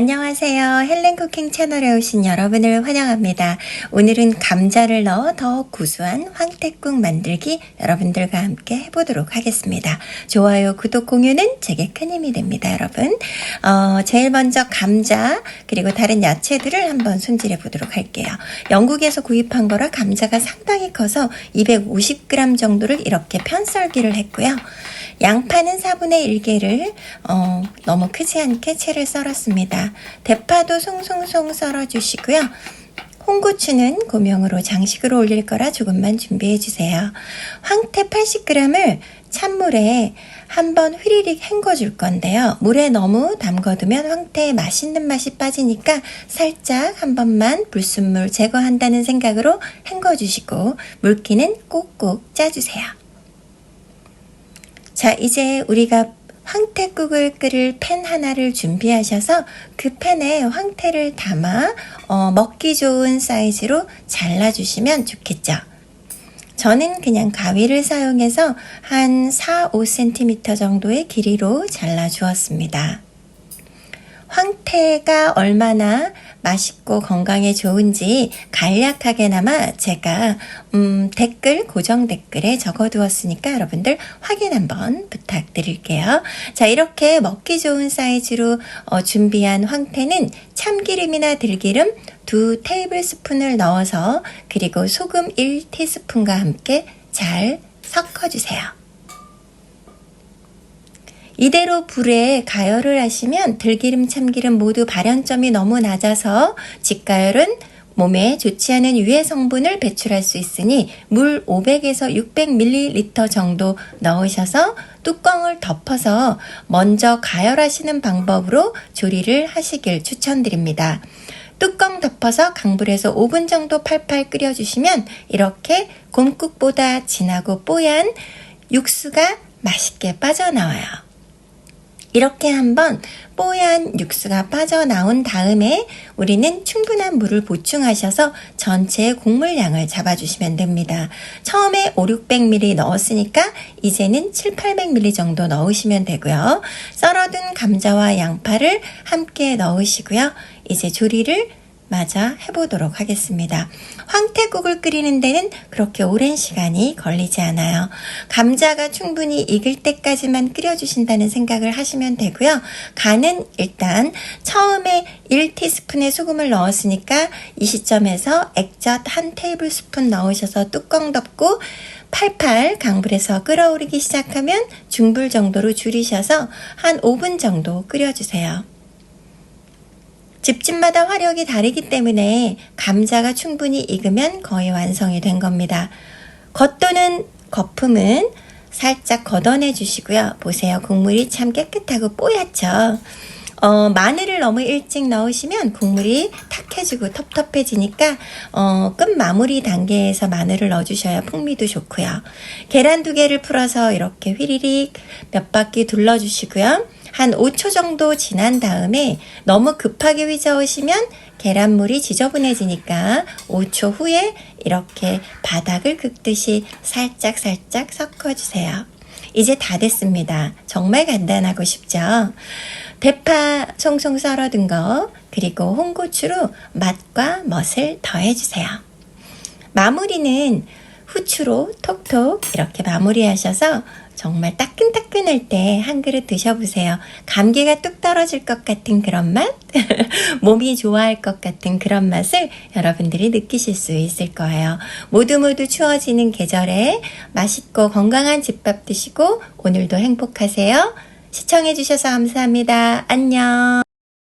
안녕하세요. 헬렌 쿠킹 채널에 오신 여러분을 환영합니다. 오늘은 감자를 넣어 더 구수한 황태국 만들기 여러분들과 함께 해보도록 하겠습니다. 좋아요, 구독, 공유는 제게 큰 힘이 됩니다, 여러분. 어, 제일 먼저 감자 그리고 다른 야채들을 한번 손질해 보도록 할게요. 영국에서 구입한 거라 감자가 상당히 커서 250g 정도를 이렇게 편썰기를 했고요. 양파는 4분의 1개를 어, 너무 크지 않게 채를 썰었습니다. 대파도 송송송 썰어주시고요. 홍고추는 고명으로 장식으로 올릴 거라 조금만 준비해 주세요. 황태 80g을 찬물에 한번 휘리릭 헹궈 줄 건데요. 물에 너무 담궈두면 황태의 맛있는 맛이 빠지니까 살짝 한 번만 불순물 제거한다는 생각으로 헹궈 주시고 물기는 꼭꼭 짜주세요. 자, 이제 우리가 황태국을 끓일 팬 하나를 준비하셔서 그 팬에 황태를 담아 어, 먹기 좋은 사이즈로 잘라주시면 좋겠죠. 저는 그냥 가위를 사용해서 한 4, 5cm 정도의 길이로 잘라 주었습니다. 황태가 얼마나 맛있고 건강에 좋은지 간략하게나마 제가 음, 댓글 고정 댓글에 적어두었으니까 여러분들 확인 한번 부탁드릴게요. 자 이렇게 먹기 좋은 사이즈로 어, 준비한 황태는 참기름이나 들기름 두 테이블 스푼을 넣어서 그리고 소금 1티스푼과 함께 잘 섞어주세요. 이대로 불에 가열을 하시면 들기름, 참기름 모두 발연점이 너무 낮아서 직가열은 몸에 좋지 않은 유해 성분을 배출할 수 있으니 물 500에서 600ml 정도 넣으셔서 뚜껑을 덮어서 먼저 가열하시는 방법으로 조리를 하시길 추천드립니다. 뚜껑 덮어서 강불에서 5분 정도 팔팔 끓여주시면 이렇게 곰국보다 진하고 뽀얀 육수가 맛있게 빠져나와요. 이렇게 한번 뽀얀 육수가 빠져나온 다음에 우리는 충분한 물을 보충하셔서 전체 국물량을 잡아주시면 됩니다. 처음에 5, 600ml 넣었으니까 이제는 7, 800ml 정도 넣으시면 되고요. 썰어둔 감자와 양파를 함께 넣으시고요. 이제 조리를 맞아 해보도록 하겠습니다. 황태국을 끓이는 데는 그렇게 오랜 시간이 걸리지 않아요. 감자가 충분히 익을 때까지만 끓여주신다는 생각을 하시면 되고요. 간은 일단 처음에 1티스푼의 소금을 넣었으니까 이 시점에서 액젓 한 테이블 스푼 넣으셔서 뚜껑 덮고 팔팔 강불에서 끓어오르기 시작하면 중불 정도로 줄이셔서 한 5분 정도 끓여주세요. 집집마다 화력이 다르기 때문에 감자가 충분히 익으면 거의 완성이 된 겁니다. 겉도는 거품은 살짝 걷어내 주시고요. 보세요. 국물이 참 깨끗하고 뽀얗죠. 어, 마늘을 너무 일찍 넣으시면 국물이 탁해지고 텁텁해지니까 어, 끝 마무리 단계에서 마늘을 넣어주셔야 풍미도 좋고요. 계란 두 개를 풀어서 이렇게 휘리릭 몇 바퀴 둘러주시고요. 한 5초 정도 지난 다음에 너무 급하게 휘저으시면 계란물이 지저분해지니까 5초 후에 이렇게 바닥을 긁듯이 살짝 살짝 섞어주세요. 이제 다 됐습니다. 정말 간단하고 쉽죠? 대파 송송 썰어둔 거 그리고 홍고추로 맛과 멋을 더해주세요. 마무리는 후추로 톡톡 이렇게 마무리하셔서 정말 따끈따끈할 때 한 그릇 드셔보세요. 감기가 뚝 떨어질 것 같은 그런 맛? 몸이 좋아할 것 같은 그런 맛을 여러분들이 느끼실 수 있을 거예요. 모두 모두 추워지는 계절에 맛있고 건강한 집밥 드시고 오늘도 행복하세요. 시청해주셔서 감사합니다. 안녕.